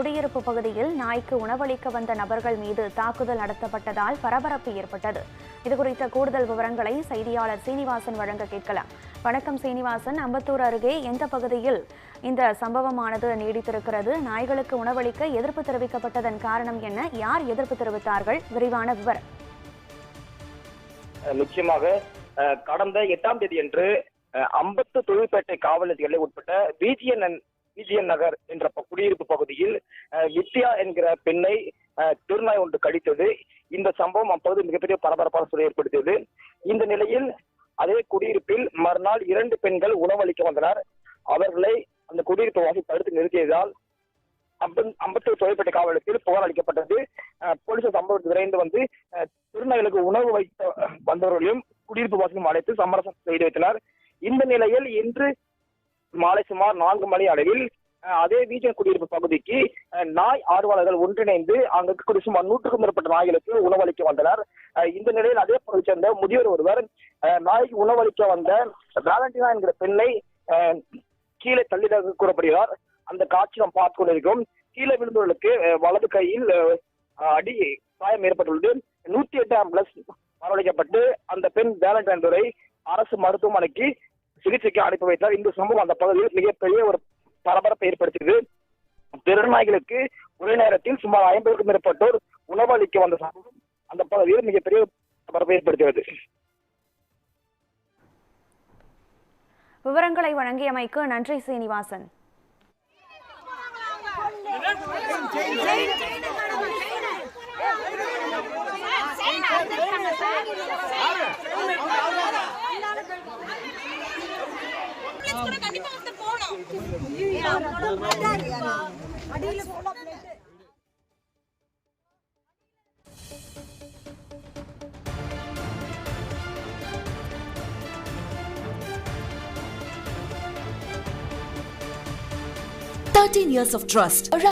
குடியிருப்பு பகுதியில் நாய்க்கு உணவளிக்க வந்த நபர்கள் மீது தாக்குதல் நடத்தப்பட்டதால் பரபரப்பு ஏற்பட்டது. இதுகுறித்த கூடுதல் விவரங்களை செய்தியாளர் சீனிவாசன் வழங்க கேட்கலாம். வணக்கம் சீனிவாசன். அம்பத்தூர் அருகே எந்த பகுதியில் இந்த சம்பவமானது நீடித்திருக்கிறது? நாய்களுக்கு உணவளிக்க எதிர்ப்பு தெரிவிக்கப்பட்டதன் காரணம் என்ன? யார் எதிர்ப்பு தெரிவித்தார்கள்? விரிவான விவரம். நிச்சயமாக கடந்த எட்டாம் தேதி அன்று அம்பத்து தொழில்பேட்டை காவல் நிலையங்களை உட்பட்ட பிஜிஎன் விஜிஎன் நகர் என்ற குடியிருப்பு பகுதியில் வித்யா என்கிற பெண்ணை அஹ் திருநாய் ஒன்று கடித்தது. இந்த சம்பவம் அப்போது மிகப்பெரிய பரபரப்பான சூழல் ஏற்படுத்தியது. இந்த நிலையில் அதே குடியிருப்பில் மறுநாள் இரண்டு பெண்கள் உணவளிக்க வந்தனர். அவர்களை அந்த குடியிருப்பு வாசி தடுத்து நிறுத்தியதால் அம்பன் அம்பத்தூர் தொழிற்பட்ட காவலத்தில் புகார் அளிக்கப்பட்டது. அஹ் போலீசார் சம்பவத்தில் விரைந்து வந்து திருநகைகளுக்கு உணவு வைத்த வந்தவர்களையும் குடியிருப்பு வாசியும் அழைத்து சமரசம் செய்து வைத்தனர். இந்த நிலையில் இன்று மாலை சுமார் நான்கு மணி அளவில் அதே வீஜன் குடியிருப்பு பகுதிக்கு நாய் ஆர்வலர்கள் ஒன்றிணைந்து அங்கு இருக்கக்கூடிய சுமார் நூற்றுக்கும் மேற்பட்ட நாய்களுக்கு உணவளிக்க வந்தனர். இந்த நிலையில் அதே பகுதியை சேர்ந்த முதியோர் ஒருவர் அஹ், நாய்க்கு உணவளிக்க வந்த வேலண்டினா என்கிற பெண்ணை கீழே தள்ளிதாக கூறப்படுகிறார். அந்த காட்சி நாம் பார்த்து கொண்டிருக்கிறோம். கீழே விழுந்தவர்களுக்கு வலது கையில் அடி காயம் ஏற்பட்டுள்ளது. நூத்தி எட்டு ஆம்புலன்ஸ் வரவழைக்கப்பட்டு அந்த பெண் வேலண்டைன் துறை அரசு மருத்துவமனைக்கு சிகிச்சைக்கு அனுப்பி வைத்தார். இந்த சம்பவம் அந்த பகுதியில் மிகப்பெரிய ஒரு பரபரப்பை ஏற்படுத்தியது. திருநாய்களுக்கு ஒரே நேரத்தில் சுமார் ஐம்பதுக்கும் மேற்பட்டோர் உணவு அளிக்க வந்த சம்பவம் அந்த பகுதியில் மிகப்பெரிய பரபரப்பை ஏற்படுத்தியது. விவரங்களை வழங்கியமைக்கு நன்றி சீனிவாசன். கண்டிப்பா Thirteen years of trust.